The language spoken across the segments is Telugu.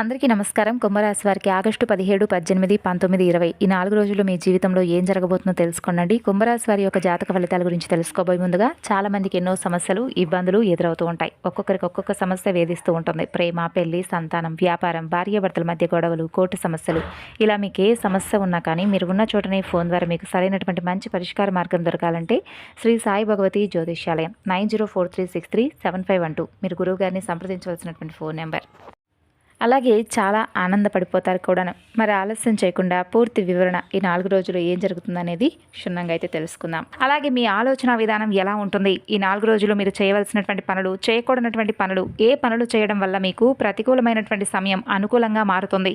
అందరికీ నమస్కారం. కుంభరాశి వారికి ఆగస్టు పదిహేడు పద్దెనిమిది పంతొమ్మిది ఇరవై ఈ నాలుగు రోజులు మీ జీవితంలో ఏం జరగబోతుందో తెలుసుకోండి కుంభరాశి వారి యొక్క జాతక ఫలితాల గురించి తెలుసుకోబోయే ముందుగా చాలా మందికి ఎన్నో సమస్యలు ఇబ్బందులు ఎదురవుతూ ఉంటాయి. ఒక్కొక్కరికి ఒక్కొక్క సమస్య వేధిస్తూ ఉంటుంది. ప్రేమ పెళ్ళి సంతానం వ్యాపారం భార్యాభర్తల మధ్య గొడవలు కోర్టు సమస్యలు. ఇలా మీకు ఏ సమస్య ఉన్నా కానీ మీరు ఉన్న చోటనే ఫోన్ ద్వారా మీకు సరైనటువంటి మంచి పరిష్కార మార్గం దొరకాలంటే శ్రీ సాయి భగవతి జ్యోతిష్యాలయం. Nine zero four three six three seven five one two. మీరు గురువు గారిని సంప్రదించవలసినటువంటి ఫోన్ నెంబర్. అలాగే చాలా ఆనందపడిపోతారు కూడాను. మరి ఆలస్యం చేయకుండా పూర్తి వివరణ ఈ నాలుగు రోజులు ఏం జరుగుతుందనేది క్షుణ్ణంగా అయితే తెలుసుకుందాం. అలాగే మీ ఆలోచన విధానం ఎలా ఉంటుంది? ఈ నాలుగు రోజులు మీరు చేయవలసినటువంటి పనులు చేయకూడనటువంటి పనులు ఏ పనులు చేయడం వల్ల మీకు ప్రతికూలమైనటువంటి సమయం అనుకూలంగా మారుతుంది?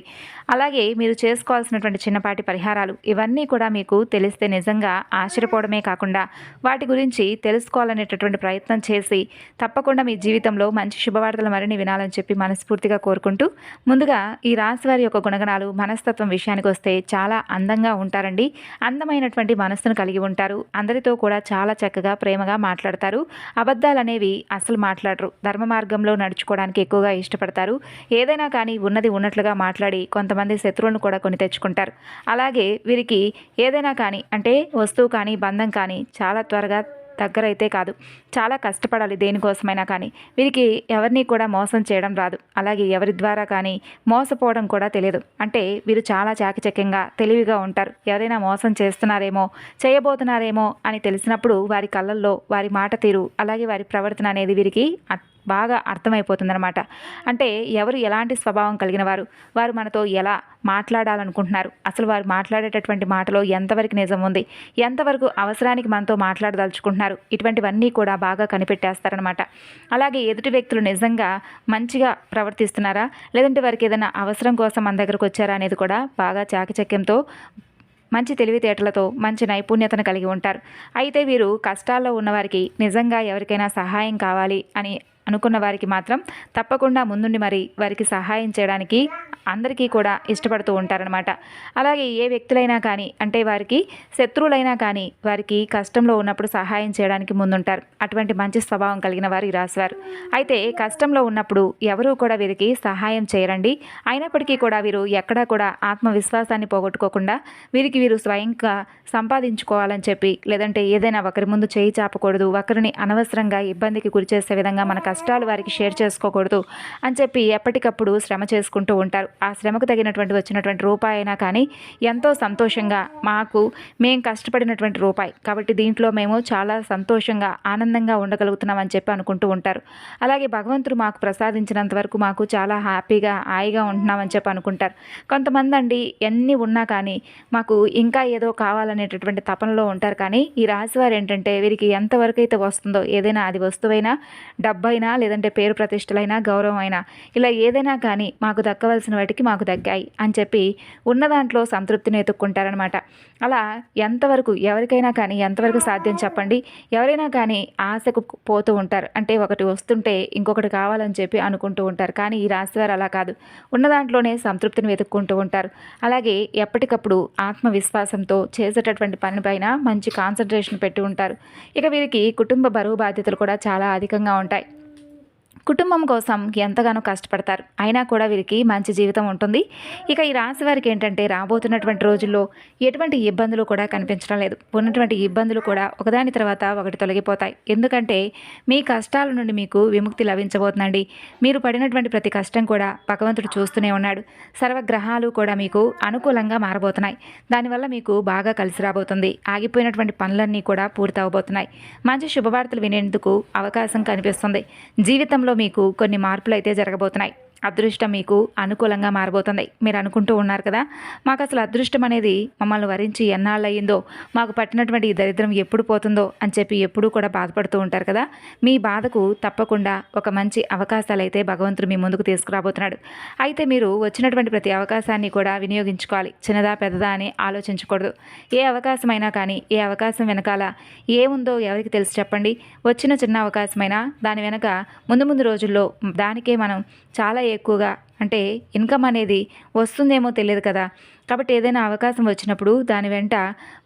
అలాగే మీరు చేసుకోవాల్సినటువంటి చిన్నపాటి పరిహారాలు ఇవన్నీ కూడా మీకు తెలిస్తే నిజంగా ఆశ్చర్యపోవడమే కాకుండా వాటి గురించి తెలుసుకోవాలనేటటువంటి ప్రయత్నం చేసి తప్పకుండా మీ జీవితంలో మంచి శుభవార్తలు మరిన్ని వినాలని చెప్పి మనస్ఫూర్తిగా కోరుకుంటూ ముందుగా ఈ రాశి వారి యొక్క గుణగణాలు మనస్తత్వం విషయానికి వస్తే చాలా అందంగా ఉంటారండి. అందమైనటువంటి మనస్సును కలిగి ఉంటారు. అందరితో కూడా చాలా చక్కగా ప్రేమగా మాట్లాడతారు. అబద్ధాలు అనేవి అసలు మాట్లాడరు. ధర్మ మార్గంలో నడుచుకోవడానికి ఎక్కువగా ఇష్టపడతారు. ఏదైనా కానీ ఉన్నది ఉన్నట్లుగా మాట్లాడి కొంతమంది శత్రువులను కూడా కొని తెచ్చుకుంటారు. అలాగే వీరికి ఏదైనా కానీ అంటే వస్తువు కానీ బంధం కానీ చాలా త్వరగా దగ్గరైతే కాదు. చాలా కష్టపడాలి దేనికోసమైనా కానీ. వీరికి ఎవరిని కూడా మోసం చేయడం రాదు. అలాగే ఎవరి ద్వారా కానీ మోసపోవడం కూడా తెలియదు. అంటే వీరు చాలా చాకచక్యంగా తెలివిగా ఉంటారు. ఎవరైనా మోసం చేస్తున్నారేమో చేయబోతున్నారేమో అని తెలిసినప్పుడు వారి కళ్ళల్లో వారి మాట తీరు అలాగే వారి ప్రవర్తన అనేది వీరికి బాగా అర్థమైపోతుందన్నమాట. అంటే ఎవరు ఎలాంటి స్వభావం కలిగిన వారు వారు మనతో ఎలా మాట్లాడాలనుకుంటున్నారు? అసలు వారు మాట్లాడేటటువంటి మాటలో ఎంతవరకు నిజం ఉంది? ఎంతవరకు అవసరానికి మనతో మాట్లాడదలుచుకుంటున్నారు? ఇటువంటివన్నీ కూడా బాగా కనిపెట్టేస్తారనమాట అలాగే ఎదుటి వ్యక్తులు నిజంగా మంచిగా ప్రవర్తిస్తున్నారా? లేదంటే వారికి ఏదైనా అవసరం కోసం మన దగ్గరకు వచ్చారా అనేది కూడా బాగా చాకచక్యంతో మంచి తెలివితేటలతో మంచి నైపుణ్యతను కలిగి ఉంటారు. అయితే వీరు కష్టాల్లో ఉన్నవారికి నిజంగా ఎవరికైనా సహాయం కావాలి అని అనుకున్న వారికి మాత్రం తప్పకుండా ముందుండి మరి వారికి సహాయం చేయడానికి అందరికీ కూడా ఇష్టపడుతూ ఉంటారనమాట అలాగే ఏ వ్యక్తులైనా కానీ అంటే వారికి శత్రువులైనా కానీ వారికి కష్టంలో ఉన్నప్పుడు సహాయం చేయడానికి ముందుంటారు. అటువంటి మంచి స్వభావం కలిగిన వారు ఈ రాశివారు. అయితే కష్టంలో ఉన్నప్పుడు ఎవరూ కూడా వీరికి సహాయం చేయరండి. అయినప్పటికీ కూడా వీరు ఎక్కడా కూడా ఆత్మవిశ్వాసాన్ని పోగొట్టుకోకుండా వీరికి వీరు స్వయంగా సంపాదించుకోవాలని చెప్పి లేదంటే ఏదైనా ఒకరి ముందు చేయి చాపకూడదు ఒకరిని అనవసరంగా ఇబ్బందికి గురి చేసే విధంగా మన కష్టాలు వారికి షేర్ చేసుకోకూడదు అని చెప్పి ఎప్పటికప్పుడు శ్రమ చేసుకుంటూ ఉంటారు. ఆ శ్రమకు తగినటువంటి వచ్చినటువంటి రూపాయి అయినా కానీ ఎంతో సంతోషంగా మాకు మేము కష్టపడినటువంటి రూపాయి. కాబట్టి దీంట్లో మేము చాలా సంతోషంగా ఆనందంగా ఉండగలుగుతున్నామని చెప్పి అనుకుంటూ ఉంటారు. అలాగే భగవంతుడు మాకు ప్రసాదించినంత వరకు మాకు చాలా హ్యాపీగా హాయిగా ఉంటున్నామని చెప్పి అనుకుంటారు. కొంతమంది అండి ఎన్ని ఉన్నా కానీ మాకు ఇంకా ఏదో కావాలనేటటువంటి తపనలో ఉంటారు. కానీ ఈ రాశివారు ఏంటంటే వీరికి ఎంతవరకు అయితే వస్తుందో ఏదైనా అది వస్తువైనా డబ్బైనా లేదంటే పేరు ప్రతిష్టలైనా గౌరవం అయినా ఇలా ఏదైనా కానీ మాకు దక్కవలసిన వాటికి మాకు దగ్గాయి అని చెప్పి ఉన్న దాంట్లో సంతృప్తిని ఎత్తుక్కుంటారనమాట అలా ఎంతవరకు ఎవరికైనా కానీ ఎంతవరకు సాధ్యం చెప్పండి. ఎవరైనా కానీ ఆశకు పోతూ ఉంటారు. అంటే ఒకటి వస్తుంటే ఇంకొకటి కావాలని చెప్పి అనుకుంటూ ఉంటారు. కానీ ఈ రాశివారు అలా కాదు. ఉన్న దాంట్లోనే సంతృప్తిని వెతుక్కుంటూ ఉంటారు. అలాగే ఎప్పటికప్పుడు ఆత్మవిశ్వాసంతో చేసేటటువంటి పనిపైన మంచి కాన్సన్ట్రేషన్ పెట్టి ఉంటారు. ఇక వీరికి కుటుంబ బరువు బాధ్యతలు కూడా చాలా అధికంగా ఉంటాయి. కుటుంబం కోసం ఎంతగానో కష్టపడతారు. అయినా కూడా వీరికి మంచి జీవితం ఉంటుంది. ఇక ఈ రాశి వారికి ఏంటంటే రాబోతున్నటువంటి రోజుల్లో ఎటువంటి ఇబ్బందులు కూడా కనిపించడం లేదు. ఉన్నటువంటి ఇబ్బందులు కూడా ఒకదాని తర్వాత ఒకటి తొలగిపోతాయి. ఎందుకంటే మీ కష్టాల నుండి మీకు విముక్తి లభించబోతుందండి. మీరు పడినటువంటి ప్రతి కష్టం కూడా భగవంతుడు చూస్తూనే ఉన్నాడు. సర్వగ్రహాలు కూడా మీకు అనుకూలంగా మారబోతున్నాయి. దానివల్ల మీకు బాగా కలిసి రాబోతుంది. ఆగిపోయినటువంటి పనులన్నీ కూడా పూర్తి అవబోతున్నాయి మంచి శుభవార్తలు వినేందుకు అవకాశం కనిపిస్తుంది. జీవితంలో మీకు కొన్ని మార్పులు అయితే జరగబోతున్నాయి. అదృష్టం మీకు అనుకూలంగా మారబోతుంది. మీరు అనుకుంటూ ఉన్నారు కదా? మాకు అసలు అదృష్టం అనేది మమ్మల్ని వరించి ఎన్నాళ్ళు అయ్యిందో మాకు పట్టినటువంటి ఈ దరిద్రం ఎప్పుడు పోతుందో అని చెప్పి ఎప్పుడూ కూడా బాధపడుతూ ఉంటారు కదా? మీ బాధకు తప్పకుండా ఒక మంచి అవకాశాలు అయితే భగవంతుడు మీ ముందుకు తీసుకురాబోతున్నాడు. అయితే మీరు వచ్చినటువంటి ప్రతి అవకాశాన్ని కూడా వినియోగించుకోవాలి. చిన్నదా పెద్దదా అని ఆలోచించకూడదు. ఏ అవకాశమైనా కానీ ఏ అవకాశం వెనకాల ఏముందో ఎవరికి తెలిసి చెప్పండి. వచ్చిన చిన్న అవకాశమైనా దాని వెనక ముందు ముందు రోజుల్లో దానికే మనం చాలా ఎక్కువగా. అంటే ఇన్కమ్ అనేది వస్తుందేమో తెలియదు కదా. కాబట్టి ఏదైనా అవకాశం వచ్చినప్పుడు దాని వెంట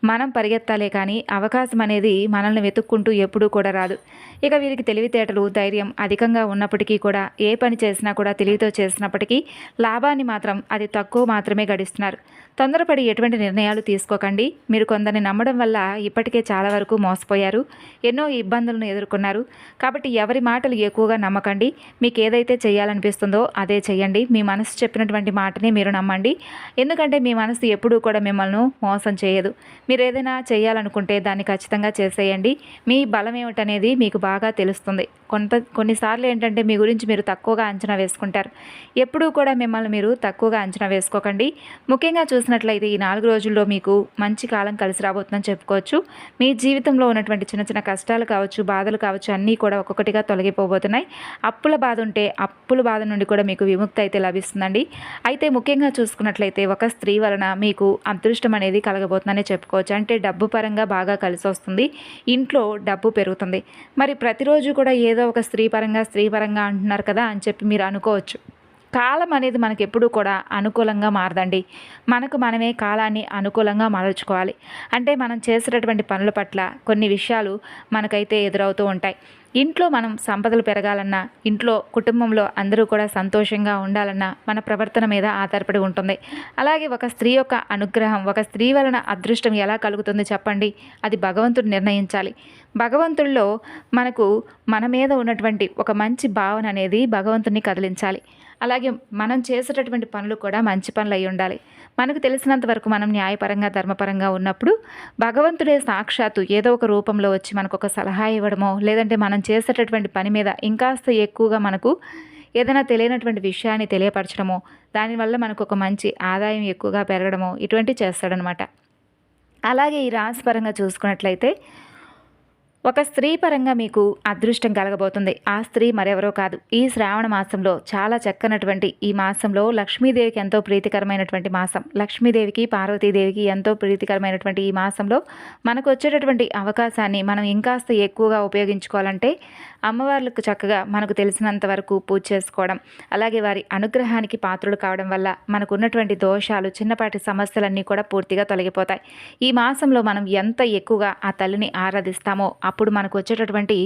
మనం పరిగెత్తాలే కానీ అవకాశం అనేది మనల్ని వెతుక్కుంటూ ఎప్పుడూ కూడా రాదు. ఇక వీరికి తెలివితేటలు ధైర్యం అధికంగా ఉన్నప్పటికీ కూడా ఏ పని చేసినా కూడా తెలివితో చేసినప్పటికీ లాభాన్ని మాత్రం అది తక్కువ మాత్రమే గడిస్తున్నారు. తొందరపడి ఎటువంటి నిర్ణయాలు తీసుకోకండి. మీరు కొందరిని నమ్మడం వల్ల ఇప్పటికే చాలా వరకు మోసపోయారు. ఎన్నో ఇబ్బందులను ఎదుర్కొన్నారు. కాబట్టి ఎవరి మాటలు ఎక్కువగా నమ్మకండి. మీకు ఏదైతే చేయాలనిపిస్తుందో అదే చేయండి. మీ మనసు చెప్పినటువంటి మాటనే మీరు నమ్మండి. ఎందుకంటే మీ మనసు ఎప్పుడూ కూడా మిమ్మల్ని మోసం చేయదు. మీరు ఏదైనా చేయాలనుకుంటే దాన్ని ఖచ్చితంగా చేసేయండి. మీ బలం ఏమిటనేది మీకు బాగా తెలుస్తుంది. కొంత కొన్నిసార్లు ఏంటంటే మీ గురించి మీరు తక్కువగా అంచనా వేసుకుంటారు. ఎప్పుడూ కూడా మిమ్మల్ని మీరు తక్కువగా అంచనా వేసుకోకండి. ముఖ్యంగా చూ చూసినట్లయితే ఈ నాలుగు రోజుల్లో మీకు మంచి కాలం కలిసి రాబోతుందని చెప్పుకోవచ్చు. మీ జీవితంలో ఉన్నటువంటి చిన్న చిన్న కష్టాలు కావచ్చు బాధలు కావచ్చు అన్నీ కూడా ఒక్కొక్కటిగా తొలగిపోబోతున్నాయి. అప్పుల బాధ ఉంటే అప్పుల బాధ నుండి కూడా మీకు విముక్తి అయితే లభిస్తుందండి. అయితే ముఖ్యంగా చూసుకున్నట్లయితే ఒక స్త్రీ వలన మీకు అదృష్టం అనేది కలగబోతుందనే చెప్పుకోవచ్చు. అంటే డబ్బు పరంగా బాగా కలిసి వస్తుంది. ఇంట్లో డబ్బు పెరుగుతుంది. మరి ప్రతిరోజు కూడా ఏదో ఒక స్త్రీ పరంగా స్త్రీ పరంగా అంటున్నారు కదా అని చెప్పి మీరు అనుకోవచ్చు. కాలం అనేది మనకి ఎప్పుడూ కూడా అనుకూలంగా మారదండి. మనకు మనమే కాలాన్ని అనుకూలంగా మార్చుకోవాలి. అంటే మనం చేసేటటువంటి పనుల పట్ల కొన్ని విషయాలు మనకైతే ఎదురవుతూ ఉంటాయి. ఇంట్లో మనం సంపదలు పెరగాలన్నా ఇంట్లో కుటుంబంలో అందరూ కూడా సంతోషంగా ఉండాలన్నా మన ప్రవర్తన మీద ఆధారపడి ఉంటుంది. అలాగే ఒక స్త్రీ యొక్క అనుగ్రహం ఒక స్త్రీ వలన అదృష్టం ఎలా కలుగుతుంది చెప్పండి? అది భగవంతుడు నిర్ణయించాలి. భగవంతుల్లో మనకు మన మీద ఉన్నటువంటి ఒక మంచి భావన అనేది భగవంతుని కదిలించాలి. అలాగే మనం చేసేటటువంటి పనులు కూడా మంచి పనులు అయి ఉండాలి. మనకు తెలిసినంత వరకు మనం న్యాయపరంగా ధర్మపరంగా ఉన్నప్పుడు భగవంతుడే సాక్షాత్తు ఏదో ఒక రూపంలో వచ్చి మనకు ఒక సలహా ఇవ్వడమో లేదంటే మనం చేసేటటువంటి పని మీద ఇంకాస్త ఎక్కువగా మనకు ఏదైనా తెలియనటువంటి విషయాన్ని తెలియపరచడమో దానివల్ల మనకు ఒక మంచి ఆదాయం ఎక్కువగా పెరగడమో ఇటువంటి చేస్తాడనమాట. అలాగే ఈ రాశిపరంగా చూసుకున్నట్లయితే ఒక స్త్రీ పరంగా మీకు అదృష్టం కలగబోతుంది. ఆ స్త్రీ మరెవరో కాదు. ఈ శ్రావణ మాసంలో చాలా చక్కనటువంటి ఈ మాసంలో లక్ష్మీదేవికి ఎంతో ప్రీతికరమైనటువంటి మాసం. లక్ష్మీదేవికి పార్వతీదేవికి ఎంతో ప్రీతికరమైనటువంటి ఈ మాసంలో మనకు వచ్చేటటువంటి అవకాశాన్ని మనం ఇంకాస్త ఎక్కువగా ఉపయోగించుకోవాలంటే అమ్మవార్లకు చక్కగా మనకు తెలిసినంత వరకు పూజ చేసుకోవడం అలాగే వారి అనుగ్రహానికి పాత్రులు కావడం వల్ల మనకు ఉన్నటువంటి దోషాలు చిన్నపాటి సమస్యలన్నీ కూడా పూర్తిగా తొలగిపోతాయి. ఈ మాసంలో మనం ఎంత ఎక్కువగా ఆ తల్లిని ఆరాధిస్తామో అప్పుడు మనకు వచ్చేటటువంటి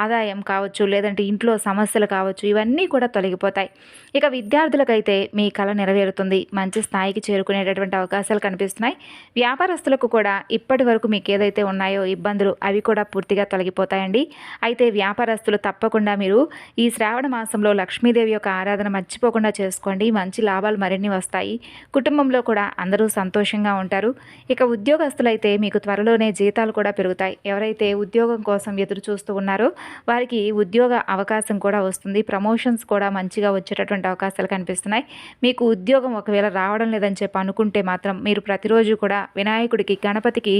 ఆదాయం కావచ్చు లేదంటే ఇంట్లో సమస్యలు కావచ్చు ఇవన్నీ కూడా తొలగిపోతాయి. ఇక విద్యార్థులకైతే మీ కళ నెరవేరుతుంది. మంచి స్థాయికి చేరుకునేటటువంటి అవకాశాలు కనిపిస్తున్నాయి. వ్యాపారస్తులకు కూడా ఇప్పటి వరకు మీకు ఏదైతే ఉన్నాయో ఇబ్బందులు అవి కూడా పూర్తిగా తొలగిపోతాయండి. అయితే వ్యాపార వ్యాపారస్తులు తప్పకుండా మీరు ఈ శ్రావణ మాసంలో లక్ష్మీదేవి యొక్క ఆరాధన మర్చిపోకుండా చేసుకోండి. మంచి లాభాలు మరిన్ని వస్తాయి. కుటుంబంలో కూడా అందరూ సంతోషంగా ఉంటారు. ఇక ఉద్యోగస్తులైతే మీకు త్వరలోనే జీతాలు కూడా పెరుగుతాయి. ఎవరైతే ఉద్యోగం కోసం ఎదురు చూస్తూ ఉన్నారో వారికి ఉద్యోగ అవకాశం కూడా వస్తుంది. ప్రమోషన్స్ కూడా మంచిగా వచ్చేటటువంటి అవకాశాలు కనిపిస్తున్నాయి. మీకు ఉద్యోగం ఒకవేళ రావడం లేదని చెప్పి అనుకుంటే మాత్రం మీరు ప్రతిరోజు కూడా వినాయకుడికి గణపతికి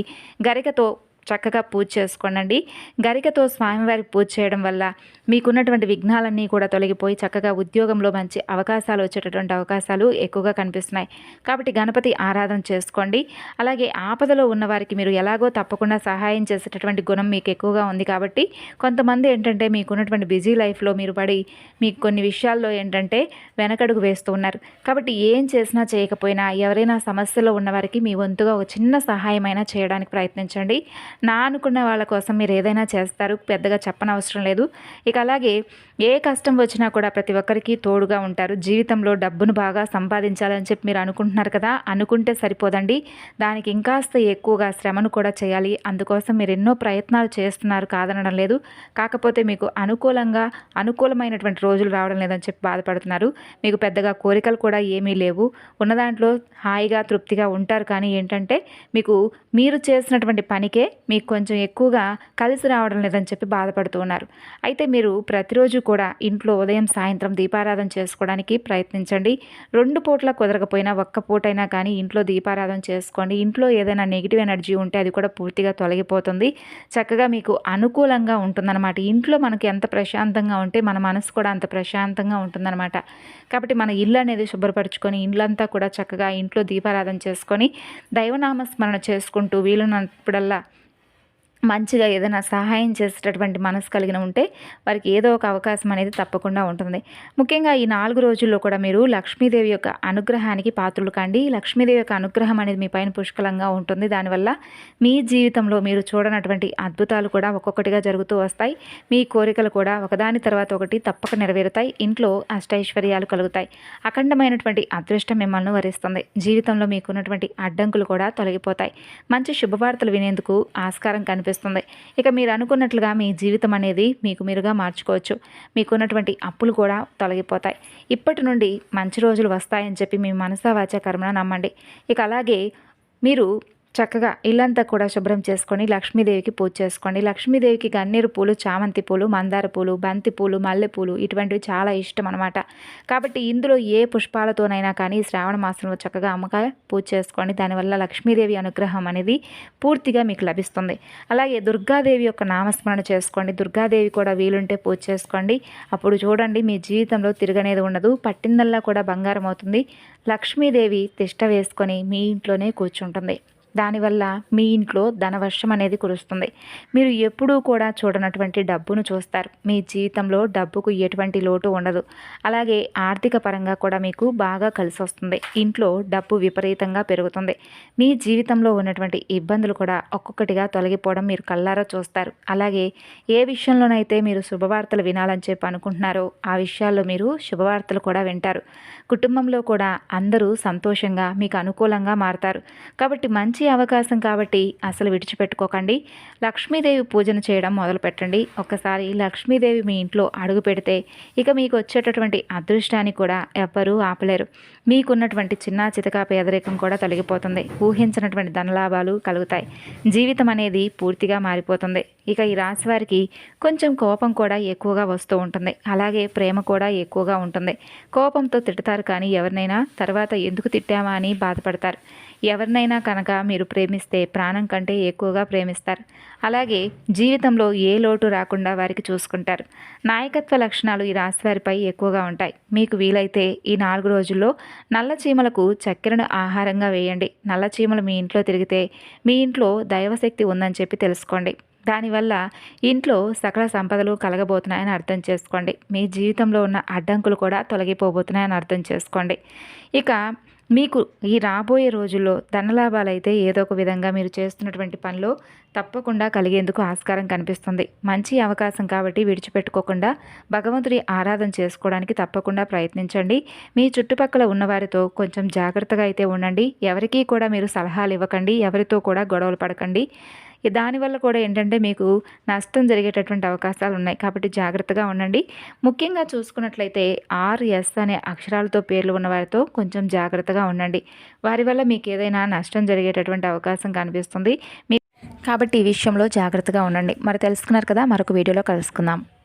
గరికతో చక్కగా పూజ చేసుకోండి గరికతో స్వామివారికి పూజ చేయడం వల్ల మీకున్నటువంటి విఘ్నాలన్నీ కూడా తొలగిపోయి చక్కగా ఉద్యోగంలో మంచి అవకాశాలు వచ్చేటటువంటి అవకాశాలు ఎక్కువగా కనిపిస్తున్నాయి. కాబట్టి గణపతి ఆరాధన చేసుకోండి. అలాగే ఆపదలో ఉన్న వారికి మీరు ఎలాగో తప్పకుండా సహాయం చేసేటటువంటి గుణం మీకు ఎక్కువగా ఉంది కాబట్టి కొంతమంది ఏంటంటే మీకున్నటువంటి బిజీ లైఫ్లో మీరు పడి మీకు కొన్ని విషయాల్లో ఏంటంటే వెనకడుగు వేస్తూ ఉన్నారు. కాబట్టి ఏం చేసినా చేయకపోయినా ఎవరైనా సమస్యలో ఉన్నవారికి మీ వంతుగా ఒక చిన్న సహాయమైనా చేయడానికి ప్రయత్నించండి. నా అనుకున్న వాళ్ళ కోసం మీరు ఏదైనా చేస్తారు పెద్దగా చెప్పనవసరం లేదు. ఇక అలాగే ఏ కష్టం వచ్చినా కూడా ప్రతి ఒక్కరికి తోడుగా ఉంటారు. జీవితంలో డబ్బును బాగా సంపాదించాలని చెప్పి మీరు అనుకుంటున్నారు కదా? అనుకుంటే సరిపోదండి. దానికి ఇంకాస్త ఎక్కువగా శ్రమను కూడా చేయాలి. అందుకోసం మీరు ఎన్నో ప్రయత్నాలు చేస్తున్నారు కాదనడం లేదు. కాకపోతే మీకు అనుకూలంగా అనుకూలమైనటువంటి రోజులు రావడం లేదని చెప్పి బాధపడుతున్నారు. మీకు పెద్దగా కోరికలు కూడా ఏమీ లేవు. ఉన్న దాంట్లో హాయిగా తృప్తిగా ఉంటారు. కానీ ఏంటంటే మీకు మీరు చేసినటువంటి పనికే మీకు కొంచెం ఎక్కువగా కలిసి రావడం లేదని చెప్పి బాధపడుతూ ఉన్నారు. అయితే మీరు ప్రతిరోజు కూడా ఇంట్లో ఉదయం సాయంత్రం దీపారాధన చేసుకోవడానికి ప్రయత్నించండి. రెండు పూట్ల కుదరకపోయినా ఒక్క పూటైనా కానీ ఇంట్లో దీపారాధన చేసుకోండి. ఇంట్లో ఏదైనా నెగిటివ్ ఎనర్జీ ఉంటే అది కూడా పూర్తిగా తొలగిపోతుంది. చక్కగా మీకు అనుకూలంగా ఉంటుందన్నమాట. ఇంట్లో మనకి ఎంత ప్రశాంతంగా ఉంటే మన మనసు కూడా అంత ప్రశాంతంగా ఉంటుందన్నమాట. కాబట్టి మన ఇల్లు అనేది శుభ్రపరచుకొని ఇల్లంతా కూడా చక్కగా ఇంట్లో దీపారాధన చేసుకొని దైవనామస్మరణ చేసుకుంటూ వీలున్నప్పుడల్లా మంచిగా ఏదైనా సహాయం చేసేటటువంటి మనసు కలిగిన ఉంటే వారికి ఏదో ఒక అవకాశం అనేది తప్పకుండా ఉంటుంది. ముఖ్యంగా ఈ నాలుగు రోజుల్లో కూడా మీరు లక్ష్మీదేవి యొక్క అనుగ్రహానికి పాత్రలు కండి. లక్ష్మీదేవి యొక్క అనుగ్రహం అనేది మీ పైన పుష్కలంగా ఉంటుంది. దానివల్ల మీ జీవితంలో మీరు చూడనటువంటి అద్భుతాలు కూడా ఒక్కొక్కటిగా జరుగుతూ వస్తాయి. మీ కోరికలు కూడా ఒకదాని తర్వాత ఒకటి తప్పక నెరవేరుతాయి. ఇంట్లో అష్టైశ్వర్యాలు కలుగుతాయి. అఖండమైనటువంటి అదృష్టం మిమ్మల్ని వరిస్తుంది. జీవితంలో మీకున్నటువంటి అడ్డంకులు కూడా తొలగిపోతాయి. మంచి శుభవార్తలు వినేందుకు ఆస్కారం కనిపిస్తుంది. ఇక మీరు అనుకున్నట్లుగా మీ జీవితం అనేది మీకు మీరుగా మార్చుకోవచ్చు. మీకున్నటువంటి అప్పులు కూడా తొలగిపోతాయి. ఇప్పటి నుండి మంచి రోజులు వస్తాయని చెప్పి మీ మనసా వాచ కర్మన నమ్మండి. ఇక అలాగే మీరు చక్కగా ఇల్లంతా కూడా శుభ్రం చేసుకొని లక్ష్మీదేవికి పూజ చేసుకోండి. లక్ష్మీదేవికి గన్నేరు పూలు చామంతి పూలు మందార పూలు బంతి పూలు మల్లెపూలు ఇటువంటివి చాలా ఇష్టం అనమాట కాబట్టి ఇందులో ఏ పుష్పాలతోనైనా కానీ శ్రావణ మాసంలో చక్కగా అమ్మకాయ పూజ చేసుకోండి. దానివల్ల లక్ష్మీదేవి అనుగ్రహం అనేది పూర్తిగా మీకు లభిస్తుంది. అలాగే దుర్గాదేవి యొక్క నామస్మరణ చేసుకోండి. దుర్గాదేవి కూడా వీలుంటే పూజ చేసుకోండి. అప్పుడు చూడండి మీ జీవితంలో తిరగనేది ఉండదు. పట్టిందల్లా కూడా బంగారం అవుతుంది. లక్ష్మీదేవి తిష్ట వేసుకొని మీ ఇంట్లోనే కూర్చుంటుంది. దానివల్ల మీ ఇంట్లో ధనవర్షం అనేది కురుస్తుంది. మీరు ఎప్పుడూ కూడా చూడనటువంటి డబ్బును చూస్తారు. మీ జీవితంలో డబ్బుకు ఎటువంటి లోటు ఉండదు. అలాగే ఆర్థిక పరంగా కూడా మీకు బాగా కలిసి వస్తుంది ఇంట్లో డబ్బు విపరీతంగా పెరుగుతుంది. మీ జీవితంలో ఉన్నటువంటి ఇబ్బందులు కూడా ఒక్కొక్కటిగా తొలగిపోవడం మీరు కల్లారా చూస్తారు. అలాగే ఏ విషయంలోనైతే మీరు శుభవార్తలు వినాలని చెప్పి అనుకుంటున్నారో ఆ విషయాల్లో మీరు శుభవార్తలు కూడా వింటారు. కుటుంబంలో కూడా అందరూ సంతోషంగా మీకు అనుకూలంగా మారతారు. కాబట్టి మంచి మంచి అవకాశం కాబట్టి అసలు విడిచిపెట్టుకోకండి. లక్ష్మీదేవి పూజను చేయడం మొదలు పెట్టండి ఒక్కసారి లక్ష్మీదేవి మీ ఇంట్లో అడుగు పెడితే ఇక మీకు వచ్చేటటువంటి అదృష్టాన్ని కూడా ఎవ్వరూ ఆపలేరు. మీకున్నటువంటి చిన్న చితకా పేదరికం కూడా తొలగిపోతుంది. ఊహించినటువంటి ధనలాభాలు కలుగుతాయి. జీవితం అనేది పూర్తిగా మారిపోతుంది. ఇక ఈ రాశి వారికి కొంచెం కోపం కూడా ఎక్కువగా వస్తూ ఉంటుంది. అలాగే ప్రేమ కూడా ఎక్కువగా ఉంటుంది. కోపంతో తిట్టుతారు కానీ ఎవరినైనా తర్వాత ఎందుకు తిట్టామా అని బాధపడతారు. ఎవరినైనా కనుక మీరు ప్రేమిస్తే ప్రాణం కంటే ఎక్కువగా ప్రేమిస్తారు. అలాగే జీవితంలో ఏ లోటు రాకుండా వారికి చూసుకుంటారు. నాయకత్వ లక్షణాలు ఈ రాశి వారిపై ఎక్కువగా ఉంటాయి. మీకు వీలైతే ఈ నాలుగు రోజుల్లో నల్ల చీమలకు చక్కెరను ఆహారంగా వేయండి. నల్ల చీమలు మీ ఇంట్లో తిరిగితే మీ ఇంట్లో దైవశక్తి ఉందని చెప్పి తెలుసుకోండి. దానివల్ల ఇంట్లో సకల సంపదలు కలగబోతున్నాయని అర్థం చేసుకోండి. మీ జీవితంలో ఉన్న అడ్డంకులు కూడా తొలగిపోబోతున్నాయని అర్థం చేసుకోండి. ఇక మీకు ఈ రాబోయే రోజుల్లో ధనలాభాలు అయితే ఏదో ఒక విధంగా మీరు చేస్తున్నటువంటి పనిలో తప్పకుండా కలిగేందుకు ఆస్కారం కనిపిస్తుంది. మంచి అవకాశం కాబట్టి విడిచిపెట్టుకోకుండా భగవంతుడి ఆరాధన చేసుకోవడానికి తప్పకుండా ప్రయత్నించండి. మీ చుట్టుపక్కల ఉన్నవారితో కొంచెం జాగ్రత్తగా అయితే ఉండండి. ఎవరికీ కూడా మీరు సలహాలు ఇవ్వకండి. ఎవరితో కూడా గొడవలు పడకండి. దానివల్ల కూడా ఏంటంటే మీకు నష్టం జరిగేటటువంటి అవకాశాలు ఉన్నాయి. కాబట్టి జాగ్రత్తగా ఉండండి. ముఖ్యంగా చూసుకున్నట్లయితే ఆర్ ఎస్ అనే అక్షరాలతో పేర్లు ఉన్న వారితో కొంచెం జాగ్రత్తగా ఉండండి. వారి వల్ల మీకు ఏదైనా నష్టం జరిగేటటువంటి అవకాశం కనిపిస్తుంది. మీ కాబట్టి ఈ విషయంలో జాగ్రత్తగా ఉండండి. మరి తెలుసుకున్నారు కదా మరొక వీడియోలో కలుసుకుందాం.